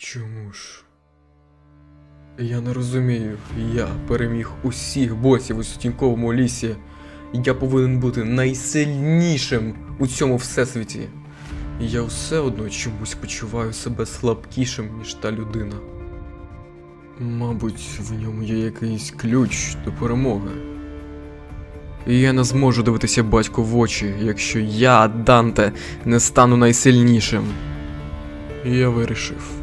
Чому ж? Я не розумію. Я переміг усіх босів у сутінковому лісі. Я повинен бути найсильнішим у цьому всесвіті. Я все одно чомусь почуваю себе слабкішим, ніж та людина. Мабуть, в ньому є якийсь ключ до перемоги. Я не зможу дивитися батьку в очі, якщо я, Данте, не стану найсильнішим. Я вирішив.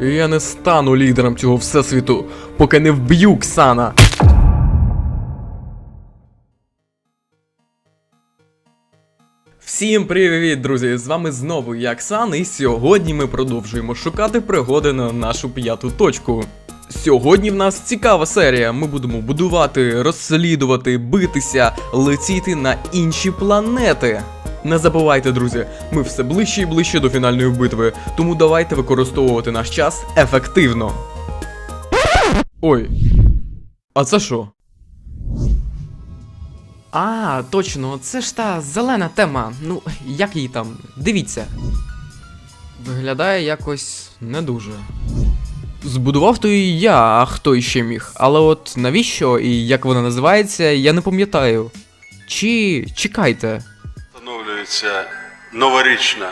Я не стану лідером цього всесвіту, поки не вб'ю Ксана. Всім привіт, друзі! З вами знову я Ксан, і сьогодні ми продовжуємо шукати пригоди на нашу п'яту точку. Сьогодні в нас цікава серія. Ми будемо будувати, розслідувати, битися, летіти на інші планети. Не забувайте, друзі, ми все ближче і ближче до фінальної битви, тому давайте використовувати наш час ефективно. Ой. А це що? А, точно, це ж та зелена тема. Ну, як її там? Дивіться. Виглядає якось не дуже. Збудував то і я, а хто іще міг. Але от навіщо і як вона називається, я не пам'ятаю. Чи чекайте. Встановлюється новорічна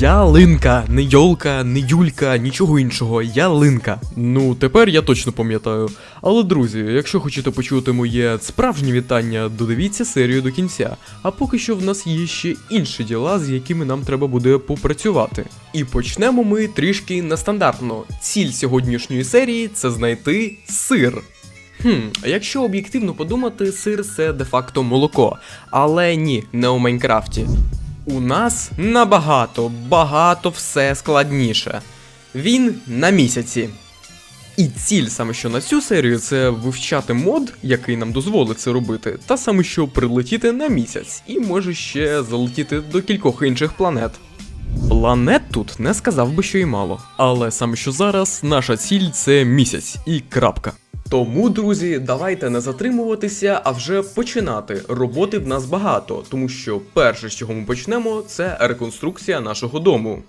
Ялинка, не йолка, не юлька, нічого іншого, ялинка. Ну, тепер я точно пам'ятаю. Але друзі, якщо хочете почути моє справжнє вітання, додивіться серію до кінця. А поки що в нас є ще інші діла, з якими нам треба буде попрацювати. І почнемо ми трішки нестандартно. Ціль сьогоднішньої серії це знайти сир. Хм, якщо об'єктивно подумати, сир це де-факто молоко. Але ні, не у Майнкрафті. У нас набагато, багато все складніше. Він на місяці. І ціль саме що на цю серію це вивчати мод, який нам дозволить це робити, та саме що прилетіти на місяць, і може ще залетіти до кількох інших планет. Планет тут не сказав би, що і мало. Але саме що зараз наша ціль це місяць і крапка. Тому, друзі, давайте не затримуватися, а вже починати. Роботи в нас багато, тому що перше, з чого ми почнемо, це реконструкція нашого дому.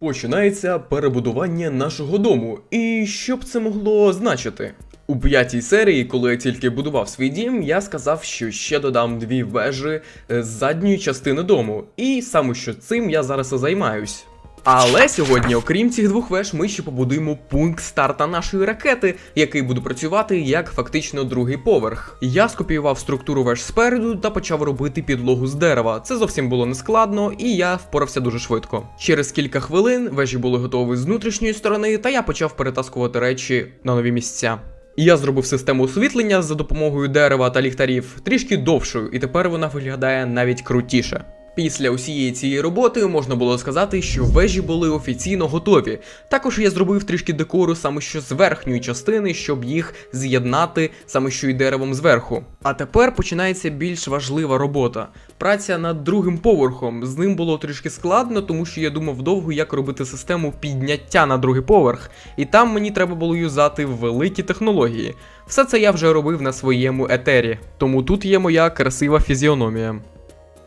Починається перебудування нашого дому. І що б це могло значити? У п'ятій серії, коли я тільки будував свій дім, я сказав, що ще додам дві вежі е, з задньої частини дому. І саме що цим я зараз і займаюсь. Але сьогодні, окрім цих двох веж, ми ще побудуємо пункт старта нашої ракети, який буде працювати як фактично другий поверх. Я скопіював структуру веж спереду та почав робити підлогу з дерева. Це зовсім було нескладно, і я впорався дуже швидко. Через кілька хвилин вежі були готові з внутрішньої сторони, та я почав перетаскувати речі на нові місця. І я зробив систему освітлення за допомогою дерева та ліхтарів трішки довшою, і тепер вона виглядає навіть крутіше. Після усієї цієї роботи можна було сказати, що вежі були офіційно готові. Також я зробив трішки декору саме що з верхньої частини, щоб їх з'єднати саме що й деревом зверху. А тепер починається більш важлива робота. Праця над другим поверхом. З ним було трішки складно, тому що я думав довго, як робити систему підняття на другий поверх, і там мені треба було юзати великі технології. Все це я вже робив на своєму етері, тому тут є моя красива фізіономія.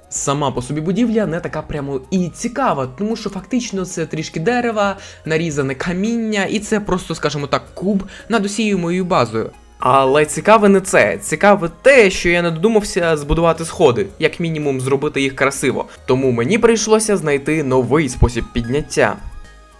Сама по собі будівля не така прямо і цікава, тому що фактично це трішки дерева, нарізане каміння, і це просто, скажімо так, куб над усією моєю базою. Але цікаве не це. Цікаве те, що я не додумався збудувати сходи, як мінімум зробити їх красиво. Тому мені прийшлося знайти новий спосіб підняття.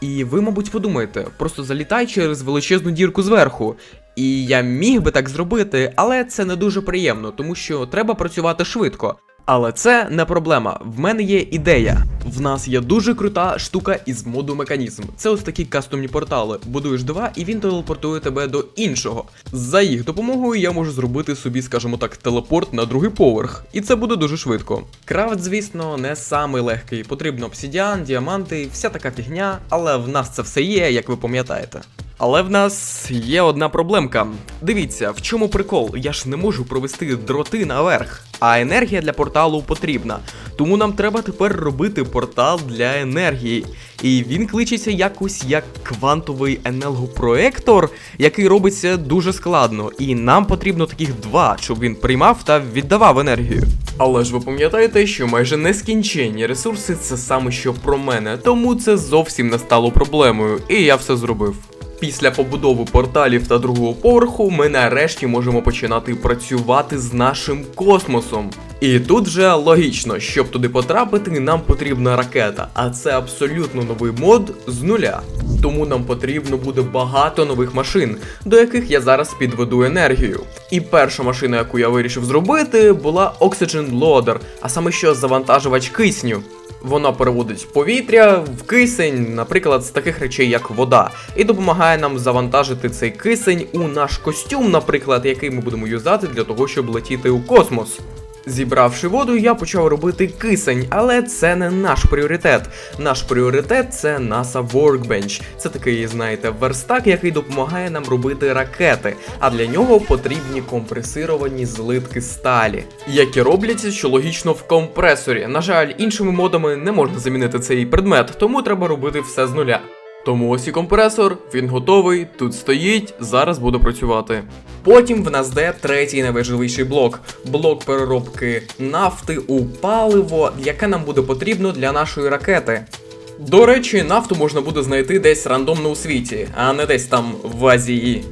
І ви, мабуть, подумаєте, просто залітай через величезну дірку зверху. І я міг би так зробити, але це не дуже приємно, тому що треба працювати швидко. Але це не проблема. В мене є ідея. В нас є дуже крута штука із моду механізм. Це ось такі кастомні портали. Будуєш два, і він телепортує тебе до іншого. За їх допомогою я можу зробити собі, скажімо так, телепорт на другий поверх. І це буде дуже швидко. Крафт, звісно, не самий легкий. Потрібно обсидіан, діаманти, вся така фігня, але в нас це все є, як ви пам'ятаєте. Але в нас є одна проблемка. Дивіться, в чому прикол? Я ж не можу провести дроти наверх, а енергія для порталу потрібна. Тому нам треба тепер робити портал для енергії. І він кличеться якось як квантовий енергопроектор, який робиться дуже складно. І нам потрібно таких два, щоб він приймав та віддавав енергію. Але ж ви пам'ятаєте, що майже нескінченні ресурси це саме що про мене, тому це зовсім не стало проблемою, і я все зробив. Після побудови порталів та другого поверху ми нарешті можемо починати працювати з нашим космосом. І тут вже логічно, щоб туди потрапити, нам потрібна ракета, а це абсолютно новий мод з нуля. Тому нам потрібно буде багато нових машин, до яких я зараз підведу енергію. І перша машина, яку я вирішив зробити, була Oxygen Loader, а саме що завантажувач кисню. Вона переводить повітря в кисень, наприклад, з таких речей, як вода, і допомагає нам завантажити цей кисень у наш костюм, наприклад, який ми будемо юзати для того, щоб летіти у космос. Зібравши воду, я почав робити кисень, але це не наш пріоритет. Наш пріоритет це NASA Workbench. Це такий, знаєте, верстак, який допомагає нам робити ракети. А для нього потрібні компресировані злитки сталі, які робляться, що логічно в компресорі. На жаль, іншими модами не можна замінити цей предмет, тому треба робити все з нуля. Тому ось і компресор, він готовий, тут стоїть, зараз буде працювати. Потім в нас йде третій найважливіший блок блок переробки нафти у паливо, яке нам буде потрібно для нашої ракети. До речі, нафту можна буде знайти десь рандомно у світі, а не десь там в Азії.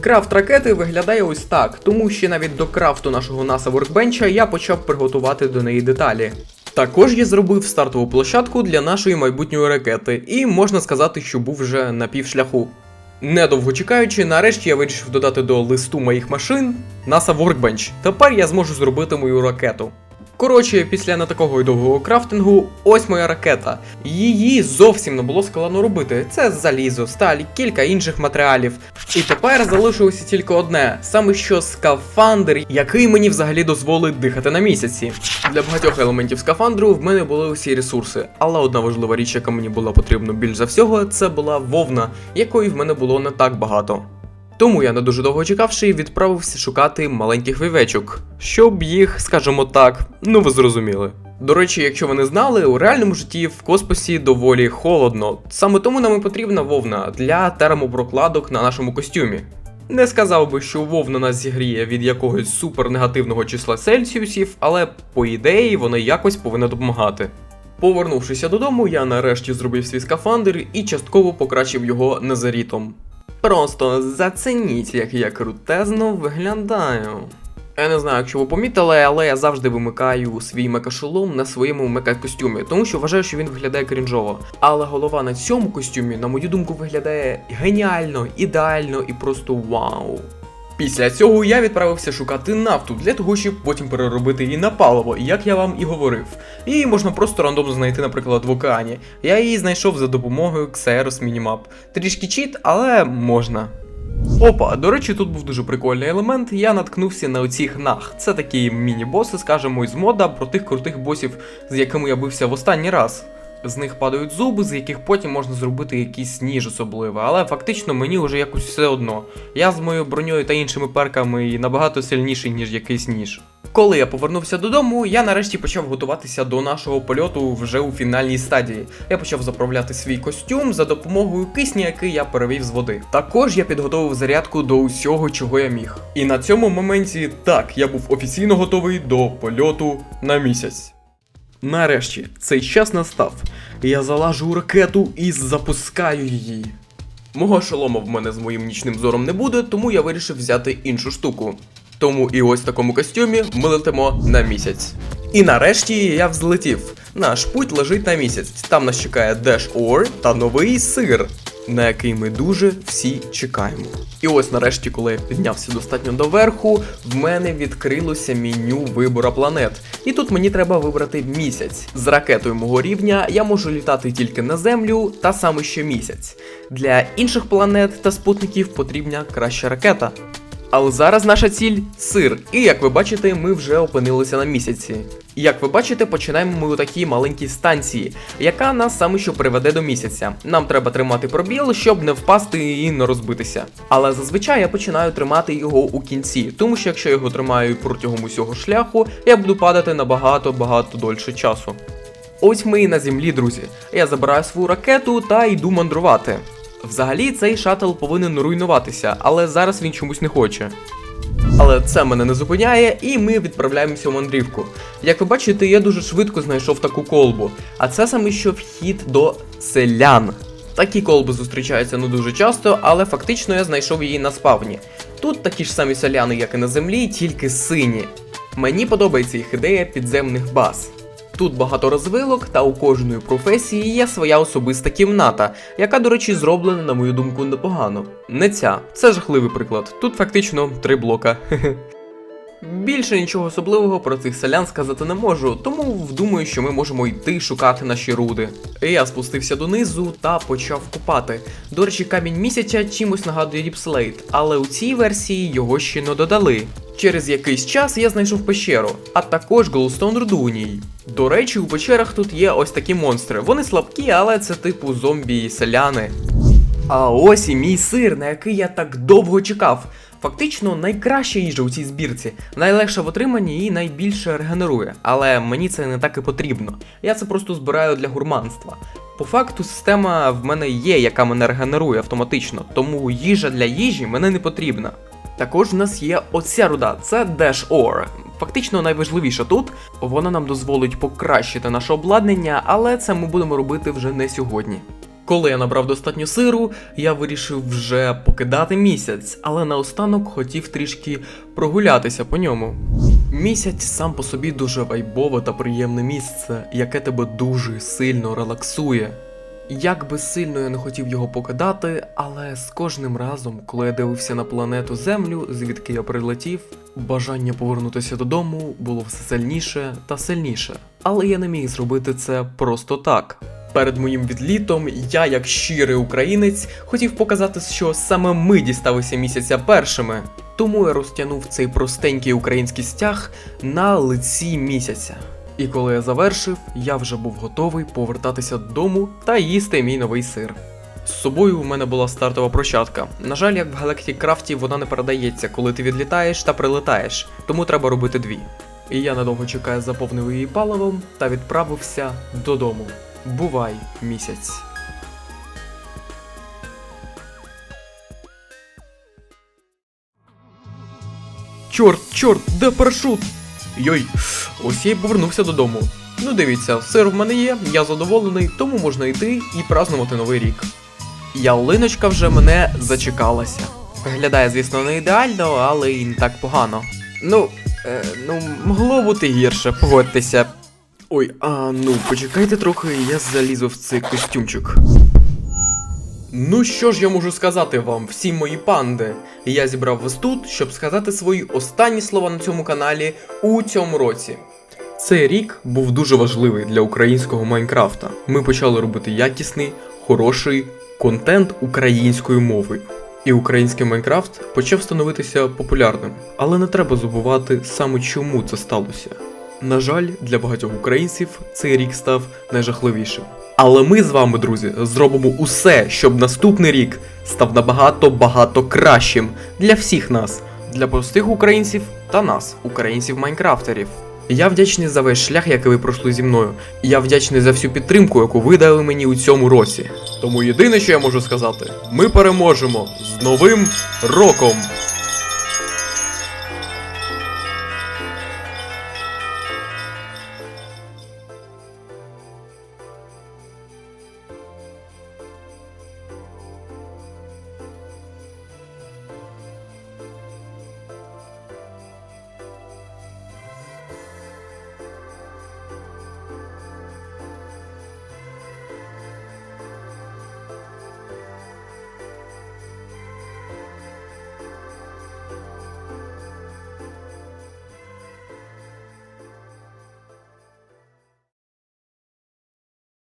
Крафт ракети виглядає ось так, тому що навіть до крафту нашого NASA Workbench я почав приготувати до неї деталі. Також я зробив стартову площадку для нашої майбутньої ракети, і можна сказати, що був вже на півшляху. Недовго чекаючи, нарешті я вирішив додати до листу моїх машин NASA Workbench. Тепер я зможу зробити мою ракету. Коротше, після не такого й довгого крафтингу, ось моя ракета. Її зовсім не було складно робити. Це залізо, сталь, кілька інших матеріалів. І тепер залишилося тільки одне: саме що скафандр, який мені взагалі дозволить дихати на місяці. Для багатьох елементів скафандру в мене були усі ресурси, але одна важлива річ, яка мені була потрібна більш за всього, це була вовна, якої в мене було не так багато. Тому я не дуже довго чекавши, відправився шукати маленьких вівечок, щоб їх, скажімо так, ну ви зрозуміли. До речі, якщо ви не знали, у реальному житті в космосі доволі холодно. Саме тому нам і потрібна вовна для термопрокладок на нашому костюмі. Не сказав би, що вовна нас зігріє від якогось супернегативного числа Цельсіусів, але по ідеї вона якось повинна допомагати. Повернувшися додому, я нарешті зробив свій скафандр і частково покращив його незарітом. Просто зацініть, як я крутезно виглядаю. Я не знаю, якщо ви помітили, але я завжди вимикаю свій мекашолом на своєму мека-костюмі, тому що вважаю, що він виглядає крінжово. Але голова на цьому костюмі, на мою думку, виглядає геніально, ідеально і просто вау. Після цього я відправився шукати нафту для того, щоб потім переробити її на паливо, як я вам і говорив. Її можна просто рандомно знайти, наприклад, в океані. Я її знайшов за допомогою Xeros Minimap. Трішки чіт, але можна. Опа, до речі, тут був дуже прикольний елемент. Я наткнувся на оці хнах. Це такі міні-боси, скажімо, із мода про тих крутих босів, з якими я бився в останній раз. З них падають зуби, з яких потім можна зробити якийсь ніж особливий, але фактично мені вже якось все одно. Я з моєю броньою та іншими перками набагато сильніший, ніж якийсь ніж. Коли я повернувся додому, я нарешті почав готуватися до нашого польоту вже у фінальній стадії. Я почав заправляти свій костюм за допомогою кисня, який я перевів з води. Також я підготовив зарядку до усього, чого я міг. І на цьому моменті так, я був офіційно готовий до польоту на місяць. Нарешті цей час настав. Я залажу у ракету і запускаю її. Мого шолома в мене з моїм нічним зором не буде, тому я вирішив взяти іншу штуку. Тому і ось в такому костюмі ми летимо на місяць. І нарешті я взлетів. Наш путь лежить на місяць. Там нас чекає Dash Ore та новий сир, на який ми дуже всі чекаємо. І ось нарешті, коли я піднявся достатньо доверху, в мене відкрилося меню вибора планет. І тут мені треба вибрати місяць. З ракетою мого рівня я можу літати тільки на Землю та саме ще місяць. Для інших планет та спутників потрібна краща ракета. Але зараз наша ціль сир. І як ви бачите, ми вже опинилися на місяці. Як ви бачите, починаємо ми у такій маленькій станції, яка нас саме що приведе до місяця. Нам треба тримати пробіл, щоб не впасти і не розбитися. Але зазвичай я починаю тримати його у кінці, тому що якщо я його тримаю протягом усього шляху, я буду падати набагато багато дольше часу. Ось ми і на землі, друзі. Я забираю свою ракету та йду мандрувати. Взагалі цей шатл повинен руйнуватися, але зараз він чомусь не хоче. Але це мене не зупиняє, і ми відправляємося в мандрівку. Як ви бачите, я дуже швидко знайшов таку колбу. А це саме що вхід до селян. Такі колби зустрічаються не дуже часто, але фактично я знайшов її на спавні. Тут такі ж самі селяни, як і на землі, тільки сині. Мені подобається їх ідея підземних баз. Тут багато розвилок, та у кожної професії є своя особиста кімната, яка, до речі, зроблена, на мою думку, непогано. Не ця, це жахливий приклад. Тут фактично три блока. Більше нічого особливого про цих селян сказати не можу, тому думаю, що ми можемо йти шукати наші руди. Я спустився донизу та почав купати. До речі, камінь місяця чимось нагадує Ріпслейт, але у цій версії його ще не додали. Через якийсь час я знайшов пещеру, а також голстоун руду у ній. До речі, у печерах тут є ось такі монстри. Вони слабкі, але це типу зомбі і селяни. А ось і мій сир, на який я так довго чекав. Фактично найкраща їжа у цій збірці, найлегша в отриманні і найбільше регенерує. Але мені це не так і потрібно. Я це просто збираю для гурманства. По факту, система в мене є, яка мене регенерує автоматично, тому їжа для їжі мене не потрібна. Також в нас є оця руда, це Dash Ore. Фактично найважливіше тут, вона нам дозволить покращити наше обладнання, але це ми будемо робити вже не сьогодні. Коли я набрав достатньо сиру, я вирішив вже покидати місяць, але наостанок хотів трішки прогулятися по ньому. Місяць сам по собі дуже вайбове та приємне місце, яке тебе дуже сильно релаксує. Як би сильно я не хотів його покидати, але з кожним разом, коли я дивився на планету Землю, звідки я прилетів, бажання повернутися додому було все сильніше та сильніше. Але я не міг зробити це просто так. Перед моїм відлітом я, як щирий українець, хотів показати, що саме ми дісталися місяця першими. Тому я розтягнув цей простенький український стяг на лиці місяця. І коли я завершив, я вже був готовий повертатися додому та їсти мій новий сир. З собою у мене була стартова прощадка. На жаль, як в Galactic Craft вона не передається, коли ти відлітаєш та прилетаєш, тому треба робити дві. І я надовго чекаю, заповнив її паливом та відправився додому. Бувай місяць. Чорт, чорт, де парашут? Йой, ось я й повернувся додому. Ну дивіться, сир в мене є, я задоволений, тому можна йти і празнувати новий рік. Ялиночка вже мене зачекалася. Виглядає, звісно, не ідеально, але і не так погано. Ну, е, ну, могло бути гірше, погодьтеся. Ой, а ну, почекайте трохи, я залізу в цей костюмчик. Ну що ж я можу сказати вам, всі мої панди? Я зібрав вас тут, щоб сказати свої останні слова на цьому каналі у цьому році. Цей рік був дуже важливий для українського Майнкрафта. Ми почали робити якісний, хороший контент українською мовою. І український Майнкрафт почав становитися популярним. Але не треба забувати саме чому це сталося. На жаль, для багатьох українців цей рік став найжахливішим. Але ми з вами, друзі, зробимо усе, щоб наступний рік став набагато багато кращим для всіх нас, для простих українців та нас, українців майнкрафтерів. Я вдячний за весь шлях, який ви пройшли зі мною. Я вдячний за всю підтримку, яку ви дали мені у цьому році. Тому єдине, що я можу сказати, ми переможемо з новим роком!